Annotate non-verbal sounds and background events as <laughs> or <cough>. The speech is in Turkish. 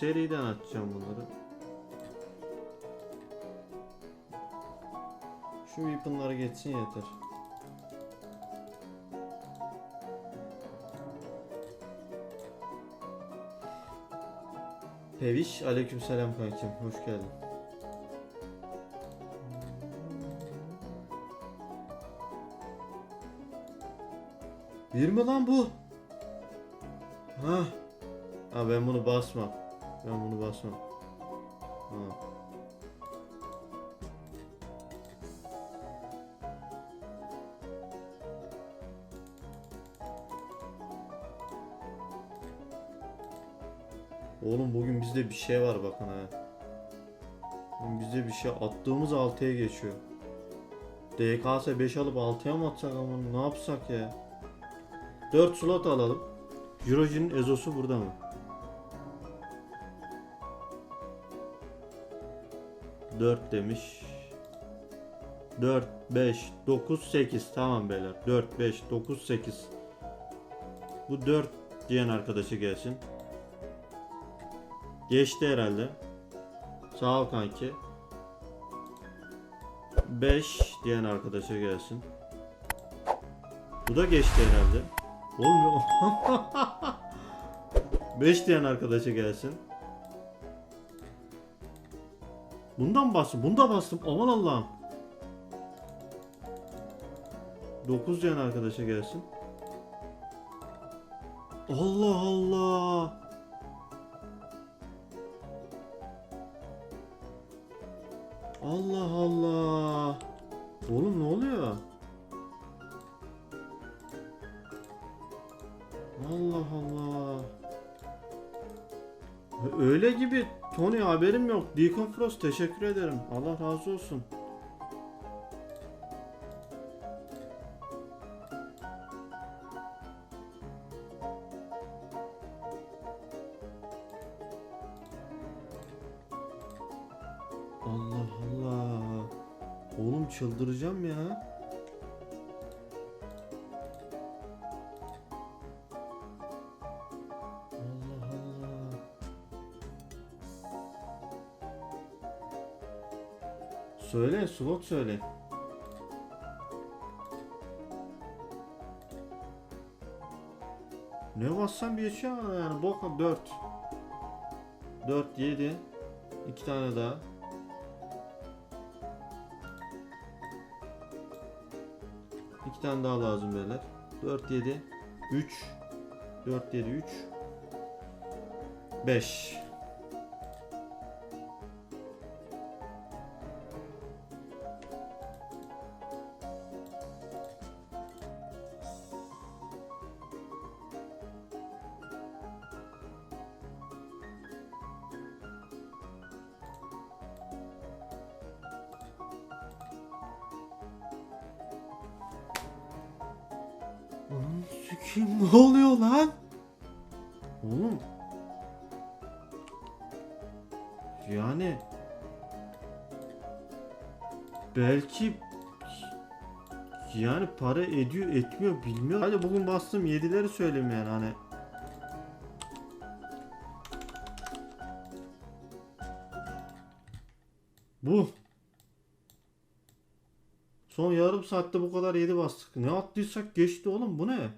seriden açacağım bunları. Şu weapon'ları geçsin yeter. Peviş aleykümselam kankim hoş geldin. Bir mi lan bu? Ha. Ha ben bunu basmam. Ben bunu basmam. Ha. Oğlum bugün bizde bir şey var bakın ha. Bizde bir şey attığımız 6'ya geçiyor. DKS 5 alıp 6'ya mı atsak ama ne yapsak ya? 4 slot alalım. Eurojin'in ezosu burada mı? Dört demiş. 4, 5, 9, 8. Tamam beyler. 4, 5, 9, 8. Bu 4 diyen arkadaşı gelsin. Geçti herhalde. Sağ ol kanki. 5 diyen arkadaşa gelsin. Bu da geçti herhalde. Oğlum <laughs> 5 diyen arkadaşa gelsin. Bundan bastım. Bunda bastım. Aman Allah'ım. 9 diyen arkadaşa gelsin. Allah Allah. Allah Allah. Oğlum ne oluyor? Allah Allah. Öyle gibi Tony haberim yok. Deacon Frost teşekkür ederim. Allah razı olsun. Allah Allah. Oğlum çıldıracağım ya. Söyle, slot söyle. Ne bassam bir şey ama yani bok 4. 4 7 2 tane daha. İki tane daha lazım beyler. 4 7 3 4 7 3 5 Sikeyim ne oluyor lan? Oğlum. Yani belki yani para ediyor etmiyor bilmiyorum. Hadi bugün bastım 7'leri söyleyeyim yani hani. Bu. Son yarım saatte bu kadar 7 bastık. Ne attıysak geçti oğlum bu ne?